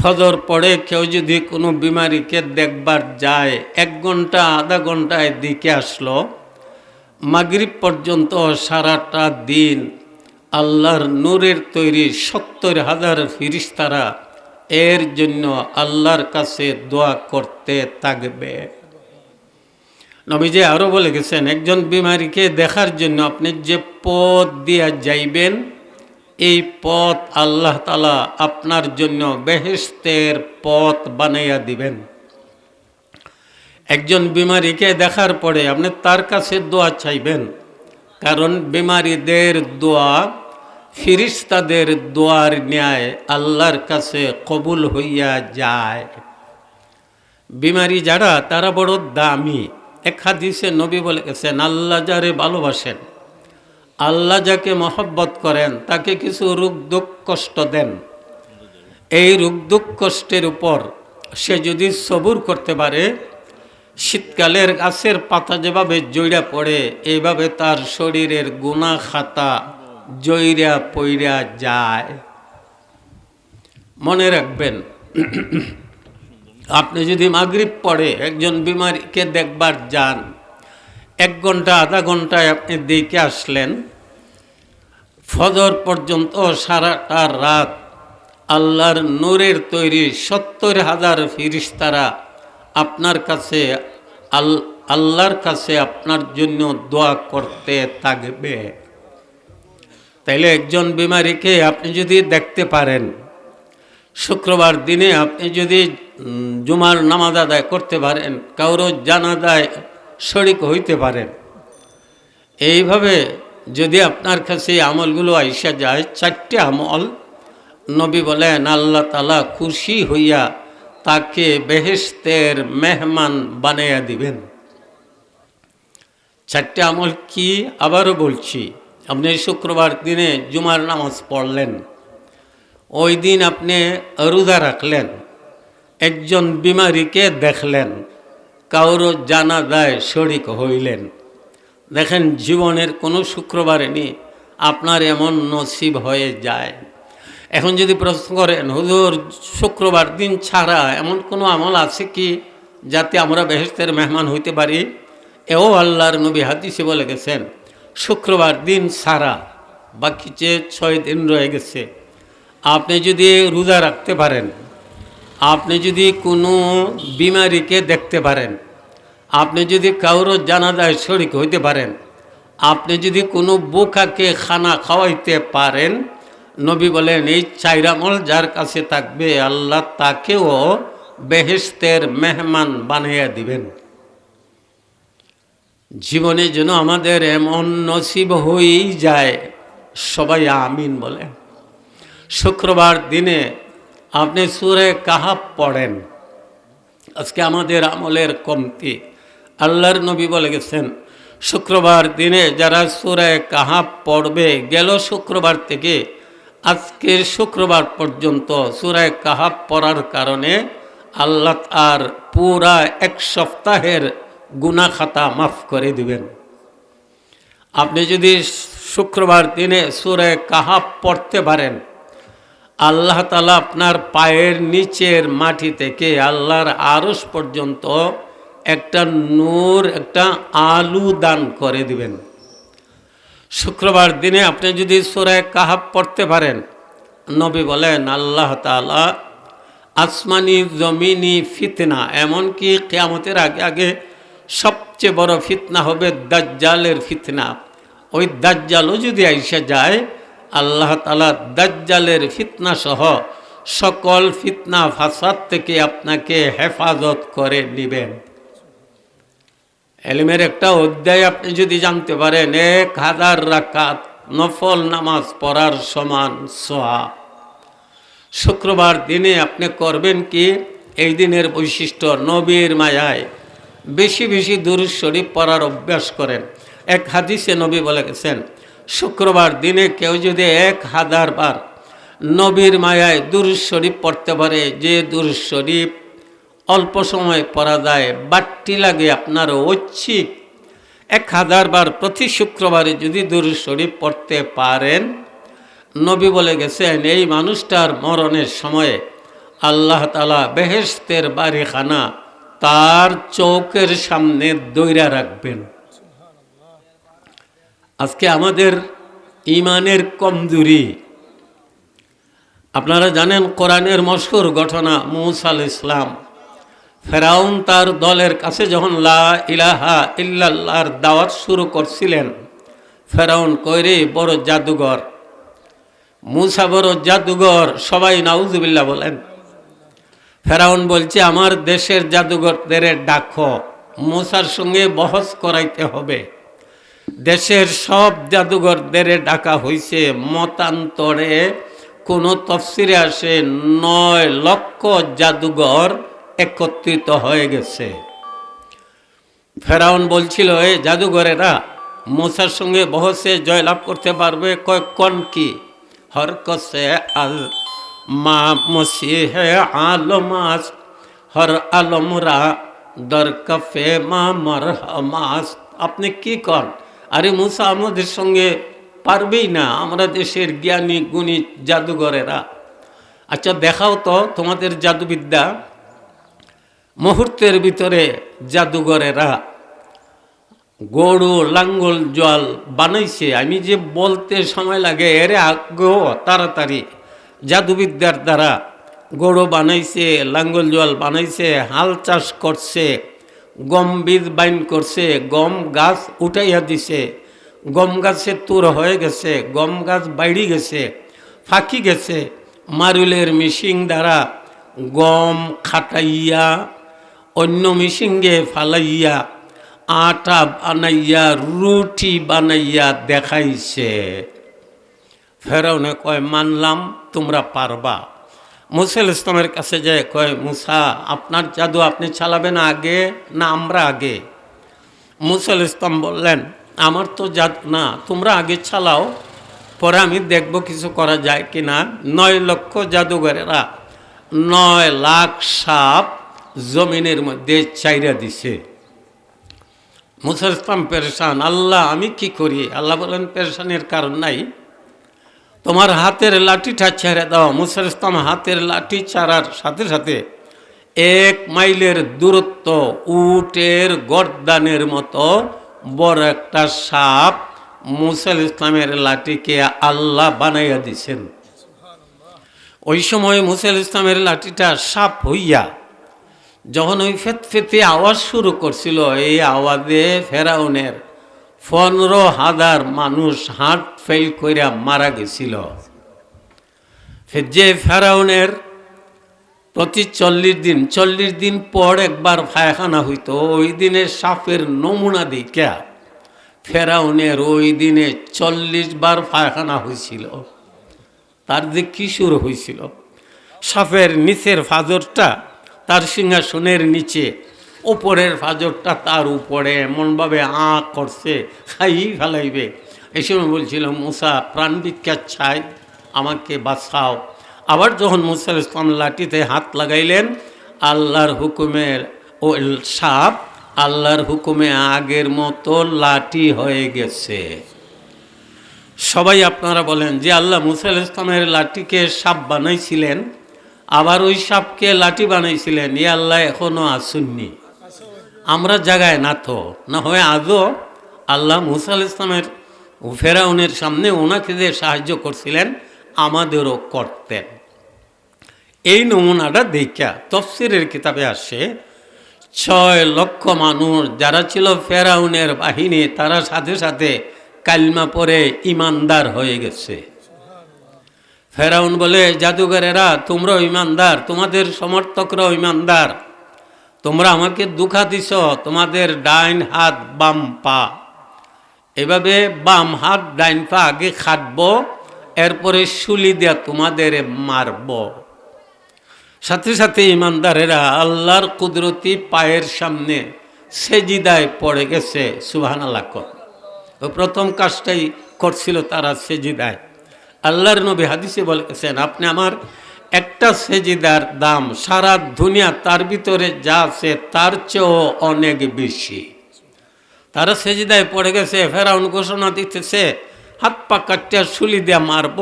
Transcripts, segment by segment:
ফজর পড়ে কেউ যদি কোনো বিমারিকে দেখবার যায়, এক ঘণ্টা, আধা ঘন্টায় দিকে আসলো। মাগরিব পর্যন্ত সারাটা দিন আল্লাহর নূরের তৈরি সত্তর হাজার ফিরিস্তারা এর জন্য আল্লাহর কাছে দোয়া করতে থাকবে। নবীজি আরও বলে গেছেন, একজন বিমারিকে দেখার জন্য আপনি যে পথ দিয়া যাইবেন এই পথ আল্লাহ তালা আপনার জন্য বেহেস্তের পথ বানাইয়া দিবেন। একজন বিমারিকে দেখার পরে আপনি তার কাছে দোয়া চাইবেন। কারণ বিমারীদের দোয়া, ফিরিস্তাদের দোয়ার ন্যায় আল্লাহর কাছে কবুল হইয়া যায়। বিমারি যারা, তারা বড় দামি। এক হাদিসে নবী বলে গেছেন আল্লাহ যারে ভালোবাসেন আল্লাহ যাকে মহব্বত করেন, তাকে কিছু রোগ দুঃখ কষ্ট দেন। এই রোগ দুঃখ কষ্টের উপর সে যদি সবুর করতে পারে, শীতকালের গাছের পাতা যেভাবে জৈরা পড়ে, এইভাবে তার শরীরের গুণা খাতা জৈরা পইরা যায়। মনে রাখবেন, আপনি যদি মাগরিব পড়ে, একজন বিমারীকে দেখবার যান এক ঘণ্টা, আধা ঘন্টায় আপনি দেখে আসলেন। ফজর পর্যন্ত সারাটা রাত আল্লাহর নূরের তৈরি সত্তর হাজার ফিরিস্তারা আপনার কাছে, আল, আল্লাহর কাছে আপনার জন্য দোয়া করতে থাকবে। তাইলে একজন বিমারীকে আপনি যদি দেখতে পারেন, শুক্রবার দিনে আপনি যদি জুমার নামাজ আদায় করতে পারেন, কারও জানাজায় শরিক হইতে পারেন। এইভাবে যদি আপনার কাছে এই আমলগুলো আইসা যায়, চারটে আমল নবী বলেন, আল্লাহ তালা খুশি হইয়া তাকে বেহেস্তের মেহমান বানাইয়া দিবেন। চারটে আমল কি? আবারও বলছি, আপনি শুক্রবার দিনে জুমার নামাজ পড়লেন। ওই দিন আপনি রোজা রাখলেন। একজন বিমারীকে দেখলেন। কারও জানা দেয় শরিক হইলেন। দেখেন, জীবনের কোনো শুক্রবারে নি আপনার এমন নসিব হয়ে যায়। এখন যদি প্রশ্ন করেন, হুজুর, শুক্রবার দিন ছাড়া এমন কোনো আমল আছে কি যাতে আমরা বেহেস্তের মেহমান হইতে পারি? এও আল্লাহর নবী হাদিসে বলে গেছেন, শুক্রবার দিন ছাড়া বাকি যে ছয় দিন রয়ে গেছে, আপনি যদি রোজা রাখতে পারেন আপনি যদি কোনো বিমারিকে দেখতে পারেন, আপনি যদি কারোর জানাজায় শরিক হইতে পারেন, আপনি যদি কোনো বোকাকে খানা খাওয়াইতে পারেন, নবী বলেন, এই চাইরামল যার কাছে থাকবে, আল্লাহ তাকেও বেহেস্তের মেহমান বানাইয়া দিবেন। জীবনে যেন আমাদের এমন নসিব হয়েই যায়, সবাই আমিন বলে। শুক্রবার দিনে আপনি সুরে কাহাব পড়েন? আজকে আমাদের আমলের কমতি। আল্লাহর নবী বলে গেছেন, শুক্রবার দিনে যারা সুরে কাহাব পড়বে, গেল শুক্রবার থেকে আজকের শুক্রবার পর্যন্ত সুরায় কাহাব পড়ার কারণে আল্লাহ আর পুরা এক সপ্তাহের গুনা খাতা মাফ করে দিবেন। আপনি যদি শুক্রবার দিনে সুরে কাহাব পড়তে পারেন আল্লাহ তালা আপনার পায়ের নিচের মাটি থেকে আল্লাহর আরস পর্যন্ত একটা নূর, একটা আলু দান করে দিবেন। শুক্রবার দিনে আপনি যদি সুরায় কাহাব পড়তে পারেন, নবী বলেন, আল্লাহ তালা আসমানি জমিনি ফিতনা, এমনকি কেয়ামতের আগে আগে সবচেয়ে বড় ফিতনা হবে দাজ্জালের ফিতনা। ওই দাজ্জালও যদি আইসা যায় আল্লাহ তালা দাজ্জালের ফিতনা সহ সকল ফিতনা ফাসাদ থেকে আপনাকে হেফাজত করে নেবেন। এলিমের একটা অধ্যায় আপনি যদি জানতে পারেন, এক হাজার রাকাত নফল নামাজ পড়ার সমান সোহা শুক্রবার দিনে আপনি করবেন কি? এই দিনের বৈশিষ্ট্য, নবীর মায়ায় বেশি বেশি দূর শরীফ পড়ার অভ্যাস করেন। এক হাদিসে নবী বলে গেছেন শুক্রবার দিনে কেউ যদি এক হাজার বার নবীর মায়ায় দূর শরীফ পড়তে পারে, যে দূর শরীফ অল্প সময় পড়া যায় বাট্টি লাগে আপনার ঐচ্ছিক। এক হাজার বার প্রতি শুক্রবারে যদি দূর শরীফ পড়তে পারেন, নবী বলে গেছেন, এই মানুষটার মরণের সময়ে আল্লাহ তালা বেহেস্তের বাড়িখানা তার চৌকের সামনে দৈরা রাখবেন। আজকে আমাদের ইমানের কমজুরি। আপনারা জানেন কোরআনের মশহুর ঘটনা মুসাল ইসলাম ফেরাউন তার দলের কাছে যখন লা ইলাহা ইল্লাল্লাহর দাওয়াত শুরু করছিলেন, ফেরাউন কইরে বড় জাদুঘর। মুসা বড় জাদুঘর, সবাই নাউজুবিল্লাহ বলেন। ফেরাউন বলছে, আমার দেশের জাদুঘরদের ডাকো, মুসার সঙ্গে বহস করাইতে হবে। দেশের সব জাদুঘরদের ডাকা হইছে। মতান্তরে কোনো তফসিরে আসে, নয় লক্ষ জাদুঘর একত্রিত হয়ে গেছে। ফেরাউন বলছিল, এ জাদুঘরেরা মশার সঙ্গে বহসে জয়লাভ করতে পারবে, কয় কন কি? হরকসে আল মা মসিহে আলমাস হর আলমরা দর কফে মা মর মাস আপনি কি কন? আরে মুসা, আমাদের সঙ্গে পারবেই না। আমরা দেশের জ্ঞানী, গুণী জাদুঘরেরা। আচ্ছা দেখাও তো তোমাদের জাদুবিদ্যা। মুহূর্তের ভিতরে জাদুঘরেরা গরু, লাঙ্গল, জল বানাইছে। আমি যে বলতে সময় লাগে, এরে আগ্রহ তাড়াতাড়ি জাদুবিদ্যার দ্বারা গরু বানাইছে, লাঙ্গল, জল বানাইছে, হাল চাষ করছে। গম বীজ বাইন করছে, গম গাছ উঠাইয়া দিছে। গম গাছে তুর হয়ে গেছে, গম গাছ বাইড়ি গেছে, ফাঁকি গেছে। মারুলের মিশিং দ্বারা গম খাটাইয়া, অন্য মিশিংয়ে ফালাইয়া, আটা বানাইয়া, রুটি বানাইয়া দেখাইছে। ফেরাউনে কয়, মানলাম, তোমরা পারবা। মুসাইল ইসলামের কাছে যায়, কয়, মুসা, আপনার জাদু আপনি চালাবেন আগে না আমরা আগে? মুসাইল ইসলাম বললেন, আমার তো জাদু, না, তোমরা আগে চালাও, পরে আমি দেখব কিছু করা যায় কি না নয় লক্ষ জাদুঘরেরা নয় লাখ সাপ জমিনের মধ্যে চাইরা দিছে। মুসার ইসলাম পেরেশান, আল্লাহ, আমি কি করি? আল্লাহ বলেন, পেরেশানের কারণ নাই। তোমার হাতের লাঠিটা ছেড়ে দাও মুসার ইসলাম হাতের লাঠি ছাড়ার সাথে সাথে এক মাইলের দূরত্ব উটের গর্দানের মতো বড় একটা সাপ মুসাল ইসলামের লাঠিকে আল্লাহ বানাইয়া দিছেন। ওই সময় মুসাল ইসলামের লাঠিটা সাপ হইয়া যখন ওই ফেত ফেতে আওয়াজ শুরু করছিল, এই আওয়াজে ফেরাউনের পনেরো হাজার মানুষ হার্ট ফেল কইরা মারা গেছিল। যে ফেরাউনের প্রতি চল্লিশ দিন চল্লিশ দিন পর একবার ফায়খানা হইতো, ওই দিনে সাপের নমুনা দেখা ফেরাউনের ওই দিনে চল্লিশ বার ফায়খানা হয়েছিল তার যে কিশোর হয়েছিল সাপের নিচের ফাজরটা, তার সিংহাসনের নিচে ওপরের ফাজরটা তার উপরে, এমনভাবে আঁ করছে খাই ফেলাইবে। এই সময় বলছিল, মুসা, প্রাণ বিখ্যাত ছাই আমাকে বাঁচাও। আবার যখন মুসাল ইসলাম লাঠিতে হাত লাগাইলেন, আল্লাহর হুকুমের ও সাপ আল্লাহর হুকুমে আগের মতো লাঠি হয়ে গেছে। সবাই আপনারা বলেন যে আল্লাহ মুসাল ইসলামের লাঠিকে সাপ বানাইছিলেন, আবার ওই সাপকে লাঠি বানাইছিলেন। ই আল্লাহ এখনও আসুননি আমরা জাগায় না তো না হয় আজও আল্লাহ মুসাল ইসলামের ফেরাউনের সামনে ওনাকে যে সাহায্য করছিলেন, আমাদেরও করতেন। এই নমুনাটা দেখা তফসিরের কিতাবে আসে, ছয় লক্ষ মানুষ যারা ছিল ফেরাউনের বাহিনী, তারা সাথে সাথে কালমা পরে ইমানদার হয়ে গেছে। ফেরাউন বলে, জাদুঘরেরা, তোমরাও ইমানদার, তোমাদের সমর্থকরাও ইমানদার। তোমরা আমাকে দুঃখা দিছ, তোমাদের ডাইন হাত, বাম পা। এভাবে বাম হাত, ডাইন পা আগে খাটব, এরপরে শুলি দিয়া তোমাদের মারব। সাথে সাথে ইমানদারেরা আল্লাহর কুদরতি পায়ের সামনে সেজিদায় পড়ে গেছে সুহান আল্লাহ প্রথম কাজটাই করছিল তারা সেজিদায়। আল্লাহর নবী হাদিসে বলেছেন, আপনি আমার একটা সেজিদার দাম সারা দুনিয়া তার ভিতরে যা আছে তার চেয়েও অনেক বেশি। তারা সেজিদায় পড়ে গেছে, ফেরাউন ঘোষণা দিতেছে, হাত পা কাটিয়া শুলি দিয়া মারব।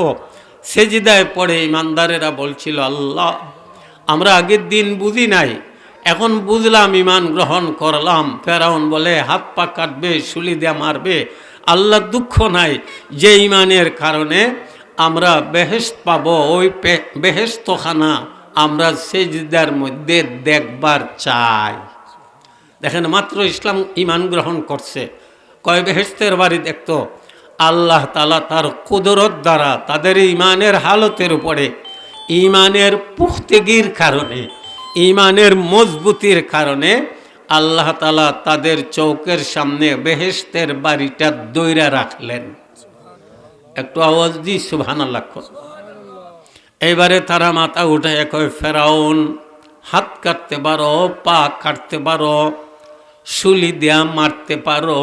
সেজিদায় পড়ে ইমানদারেরা বলছিল, আল্লাহ, আমরা আগের দিন বুঝি নাই, এখন বুঝলাম, ইমান গ্রহণ করলাম। ফেরাউন বলে, হাত পা কাটবে শুলি দিয়ে মারবে। আল্লাহ দুঃখ নাই যে ইমানের কারণে আমরা বেহেস্ত পাব, ওই বেহেস্তখানা আমরা সেজদার মধ্যে দেখবার চাই। দেখেন, মাত্র ইসলাম ইমান গ্রহণ করছে। কয় বেহেস্তের বাড়ি দেখতো? আল্লাহ তালা তার কুদরত দ্বারা তাদের ইমানের হালতের উপরে, ইমানের পুখতেগির কারণে, ইমানের মজবুতির কারণে আল্লাহ তালা তাদের চৌকের সামনে বেহেস্তের বাড়িটা দৈরা রাখলেন। একটু আওয়াজ দিই সুভান আল্লাহ এইবারে তারা মাথা উঠে কয়, ফেরাউন, হাত কাটতে পারো, পা কাটতে পারো শুলি দেয়া মারতে পারো।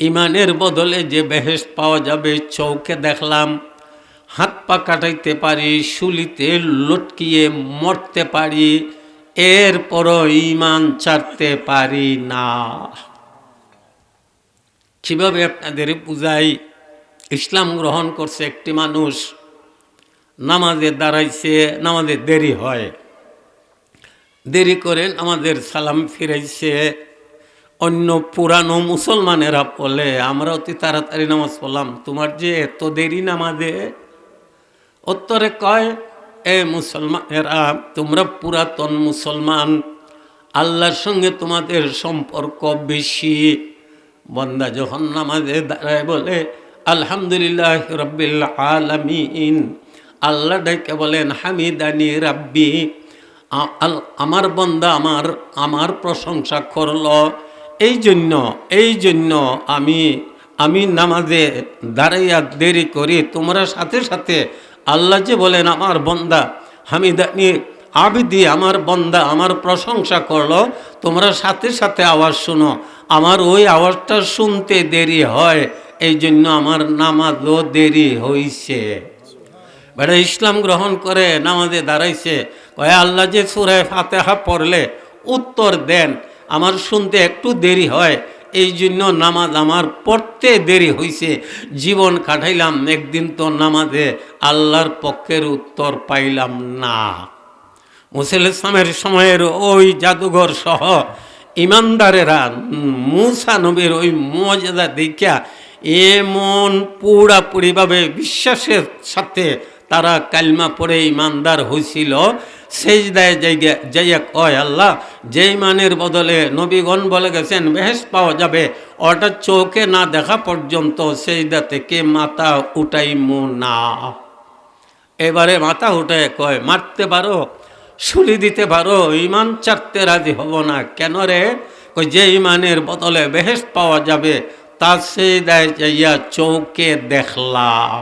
ইমানের বদলে যে বেহেস পাওয়া যাবে, চৌকে দেখলাম, হাত পা কাটাইতে পারি শুলিতে লটকিয়ে মরতে পারি, এরপরও ইমান ছাড়তে পারি না। কীভাবে আপনাদের বুঝাই? ইসলাম গ্রহণ করছে একটি মানুষ, নামাজে দাঁড়াইছে, নামাজে দেরি হয়। দেরি করে আমাদের সালাম ফিরাইছে। অন্য পুরানো মুসলমানেরা বলে আমরা অতি তাড়াতাড়ি নামাজ পড়লাম, তোমার যে এত দেরি নামাজে? উত্তরে কয়, এ মুসলমানেরা, তোমরা পুরাতন মুসলমান, আল্লাহর সঙ্গে তোমাদের সম্পর্ক বেশি। বন্দা যখন নামাজে দাঁড়ায় বলে আলহামদুলিল্লাহ রব্বিল আলামিন। আল্লাহ ডেকে বলেন, হামিদানি রাব্বি আমার বন্দা আমার আমার প্রশংসা করল। এই জন্য এই জন্য আমি আমি নামাজে দাঁড়াইয়া দেরি করি। তোমরা সাথে সাথে আল্লাহ যে বলেন, আমার বন্দা হামিদানি আবিদি, আমার বন্দা আমার প্রশংসা করল। তোমরা সাথে সাথে আওয়াজ শুনো। আমার ওই আওয়াজটা শুনতে দেরি হয়। এই জন্য আমার নামাজও দেরি হইছে। বেটা ইসলাম গ্রহণ করে নামাজে দাঁড়াইছে। কয়, আল্লাহ যে সুরায় ফাতেহা পড়লে উত্তর দেন। আমার শুনতে একটু দেরি হয় এই জন্য নামাজ আমার পড়তে দেরি হইছে। জীবন কাটাইলাম, একদিন তো নামাজে আল্লাহর পক্ষের উত্তর পাইলাম না। মুসেল ইসলামের সময়ের ওই জাদুঘর সহ ইমানদারেরা মুসা নবীর ওই মজাদা দেখিয়া এমন পুরাপুরিভাবে বিশ্বাসের সাথে তারা কালমা পড়ে ইমানদার হয়েছিল সেই দায় জায়গা যাইয়া কয় আল্লাহ যেই মানের বদলে নবীগণ বলে গেছেন বেহেস পাওয়া যাবে। ওটা চোখে না দেখা পর্যন্ত সেই দা থেকে মাথা উঠাই উঠাইমু না। এবারে মাথা উঠে কয়, মারতে পারো শুলি দিতে পারো, ইমান চারতে রাজি হব না। কেন রে? কই যে ইমানের বদলে বেহেস পাওয়া যাবে তা সেই দেয় যাইয়া চৌকে দেখলাম।